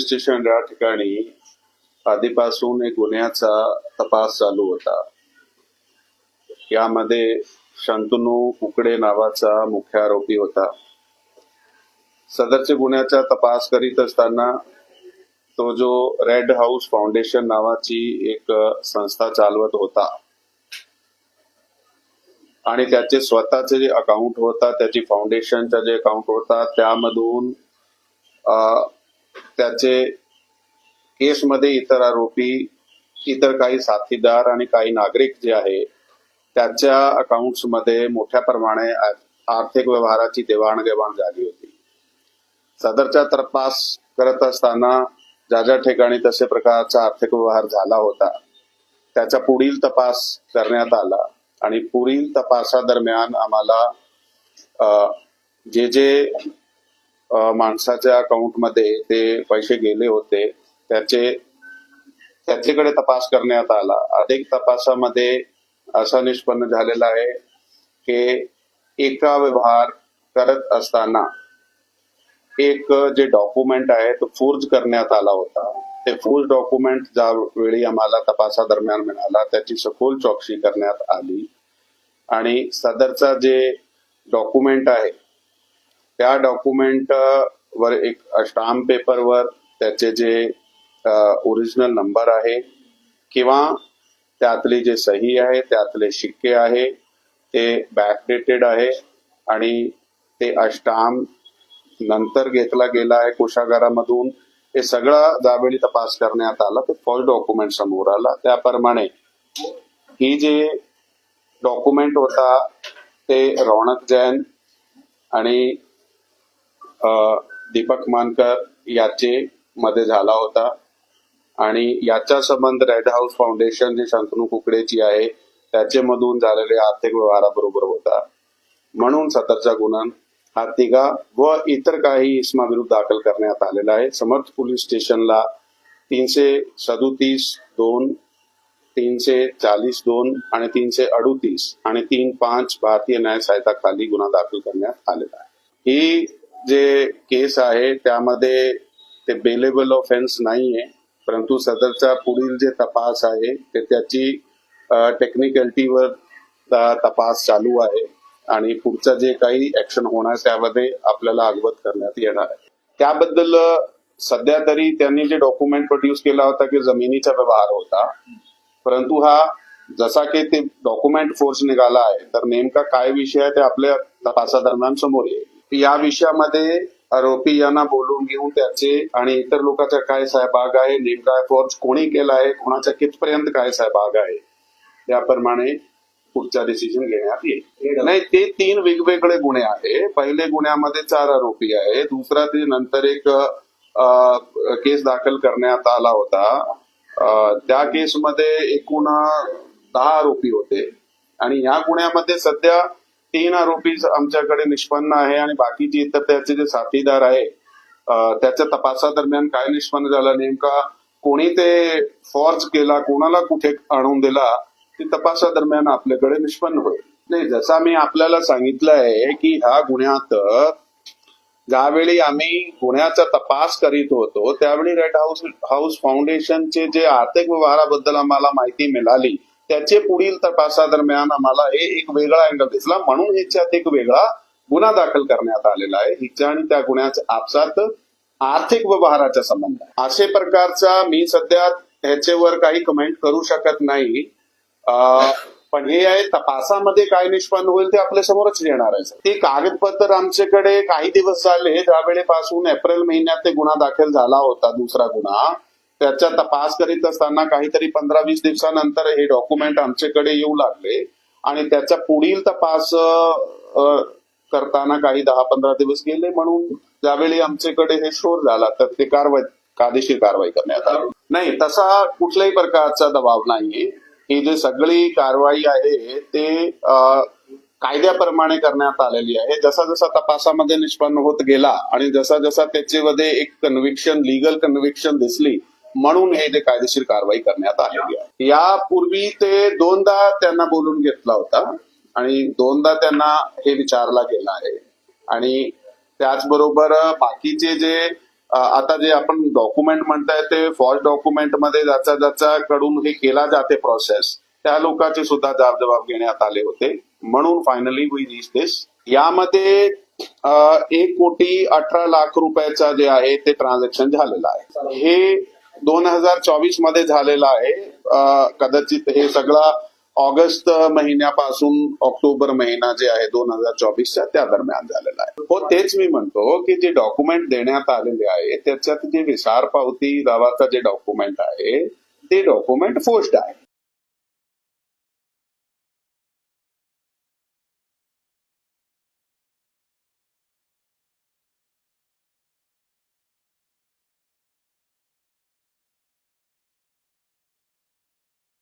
Police station या ठिकाणी आधीपासून एक गुन्ह्याचा तपास चालू होता. यामध्ये शंतनू कुकडे नावाचा मुख्य आरोपी होता. सदरच्या गुन्ह्याचा तपास करीत असताना तो जो रेड हाऊस फाउंडेशन नावाची एक संस्था चालवत होता. आणि त्याचे स्वतःचे जे अकाउंट होता त्याची फाउंडेशनचा जे अकाउंट होता त्यामधून त्याचे केसमध्ये इतर आरोपी इतर काही साथीदार आणि काही नागरिक जे आहे त्याच्या अकाउंट्समध्ये मोठ्या प्रमाणे आर्थिक व्यवहाराची देवाणघेवाण झाली होती. सदरचा तपास करत असताना ज्या ज्या ठिकाणी तसे प्रकारचा आर्थिक व्यवहार झाला होता त्याचा पुढील तपास करण्यात आला आणि पुढील तपासादरम्यान आम्हाला जे जे माणसाच्या अकाउंटमध्ये ते पैसे गेले होते त्याचे त्याच्याकडे तपास करण्यात आला. अधिक तपासामध्ये असं निष्पन्न झालेलं आहे की एका व्यवहार करत असताना एक जे डॉक्युमेंट आहे तो फोर्ज करण्यात आला होता. ते फोर्ज डॉक्युमेंट ज्या वेळी आम्हाला तपासादरम्यान मिळाला त्याची सखोल चौकशी करण्यात आली. आणि सदरचा जे डॉक्युमेंट आहे त्या डॉक्युमेंट वर एक स्टाम्प पेपरवर त्याचे जे ओरिजिनल नंबर आहे किंवा त्यातली जे सही आहे त्यातले शिक्के आहे ते बॅकडेटेड आहे आणि ते अष्टाम नंतर घेतला गेला आहे कोशागारामधून हे सगळा ज्यावेळी तपास करण्यात आला ते फर्स्ट डॉक्युमेंट समोर आला. त्याप्रमाणे ही जे डॉक्युमेंट होता ते रौनक जैन आणि दीपक मानकर याचे मध्ये झाला होता. आणि याचा संबंध रेड हाऊस फाउंडेशन जी शंतनू कुकडेची आहे त्याचे मधून झालेले आर्थिक व्यवहाराबरोबर होता. म्हणून सदरचा गुन्हा हा तिघा व इतर काही इसमाविरुद्ध दाखल करण्यात आलेला आहे. समर्थ पोलीस स्टेशनला तीनशे सदोतीस दोन तीनशे चाळीस दोन आणि तीनशे अडुतीस आणि तीन पाच भारतीय न्याय सहायता खाली गुन्हा दाखल करण्यात आलेला आहे. ही जे केस आहे त्यामध्ये ते बेलेबल ऑफेन्स नाहीये. परंतु सदरचा पुढील जे तपास आहे ते त्याची टेक्निकल्टीवर तपास चालू आहे. आणि पुढचं जे काही ऍक्शन होणार त्यामध्ये आपल्याला अवगत करण्यात येणार आहे. त्याबद्दल सध्या तरी त्यांनी जे डॉक्युमेंट प्रोड्यूस केला होता की जमिनीचा व्यवहार होता. परंतु हा जसा की ते डॉक्युमेंट फोर्स निघाला आहे तर नेमका काय विषय आहे ते आपल्या तपासादरम्यान समोर येईल. या विषयामध्ये आरोपी यांना बोलून घेऊन त्याचे आणि इतर लोकांचा काय सहभाग आहे नेमका फोर्स कोणी केला आहे कोणाच्या कितपर्यंत काय सहभाग आहे त्याप्रमाणे पुढचा डिसिजन घेण्यात येईल. नाही ते तीन वेगवेगळे गुन्हे आहे पहिले गुन्ह्यामध्ये चार आरोपी आहे दुसरा ते नंतर एक केस दाखल करण्यात आला होता. त्या केसमध्ये एकूण दहा आरोपी होते. आणि या गुन्ह्यामध्ये सध्या तीन आरोपी आमच्याकडे निष्पन्न आहे आणि बाकीचे इतर त्याचे जे साथीदार आहे त्याच्या तपासादरम्यान काय निष्पन्न झालं नेमका कोणी ते फॉर्ज केला कोणाला कुठे आणून दिला ते तपासादरम्यान आपल्याकडे निष्पन्न होईल. नाही जसा मी आपल्याला सांगितलं आहे की ह्या गुन्ह्यात ज्यावेळी आम्ही गुन्ह्याचा तपास करीत होतो त्यावेळी रेड हाऊस हाऊस फाउंडेशनचे जे आर्थिक व्यवहाराबद्दल आम्हाला माहिती मिळाली त्याचे पुढील तपासादरम्यान आम्हाला हे एक वेगळा अँगल दिसला. म्हणून ह्याच्यात एक वेगळा गुन्हा दाखल करण्यात आलेला आहे. हिच्या आणि त्या गुन्ह्याच्या आपसात आर्थिक व्यवहाराचा संबंध असे प्रकारचा मी सध्या ह्याच्यावर काही कमेंट करू शकत नाही. पण हे आहे तपासामध्ये काय निष्पन्न होईल ते आपल्या समोरच येणार आहे. ते कागदपत्र आमच्याकडे काही दिवस झाले त्यावेळेपासून एप्रिल महिन्यात ते गुन्हा दाखल झाला होता दुसरा गुन्हा. त्याचा तपास करीत असताना काहीतरी पंधरा वीस दिवसानंतर हे डॉक्युमेंट आमच्याकडे येऊ लागले. आणि त्याचा पुढील तपास करताना काही दहा पंधरा दिवस गेले म्हणून ज्यावेळी आमच्याकडे हे शोध झाला तर ते कारवाई कायदेशीर कारवाई करण्यात आली. नाही तसा कुठल्याही प्रकारचा दबाव नाहीये. ही जी सगळी कारवाई आहे ते कायद्याप्रमाणे करण्यात आलेली आहे. जसा जसा तपासामध्ये निष्पन्न होत गेला आणि जसा जसा त्याच्यामध्ये एक कन्व्हिक्शन लिगल कन्व्हिक्शन दिसली म्हणून हे जे कायदेशीर कारवाई करण्यात आलेली आहे. यापूर्वी ते दोनदा त्यांना बोलून घेतला होता आणि दोनदा त्यांना हे विचारला गेला आहे. आणि त्याचबरोबर बाकीचे जे आता जे आपण डॉक्युमेंट म्हणताय ते फॉल्स डॉक्युमेंटमध्ये ज्याचा ज्याचा कडून हे केला जाते प्रोसेस त्या लोकांचे सुद्धा जाब जबाब घेण्यात आले होते. म्हणून फायनली वी रीच दिस यामध्ये एक कोटी अठरा लाख रुपयाचा जे आहे ते ट्रान्झॅक्शन झालेलं आहे. हे दोन हजार चोवीसमध्ये झालेला आहे. कदाचित हे सगळं ऑगस्ट महिन्यापासून ऑक्टोबर महिना जे आहे दोन हजार चोवीसच्या त्या दरम्यान झालेला आहे. हो तेच मी म्हणतो की जे डॉक्युमेंट देण्यात आलेले आहे त्याच्यात जे विसार पावती दावाचा जे डॉक्युमेंट आहे ते डॉक्युमेंट फोस्ट आहे.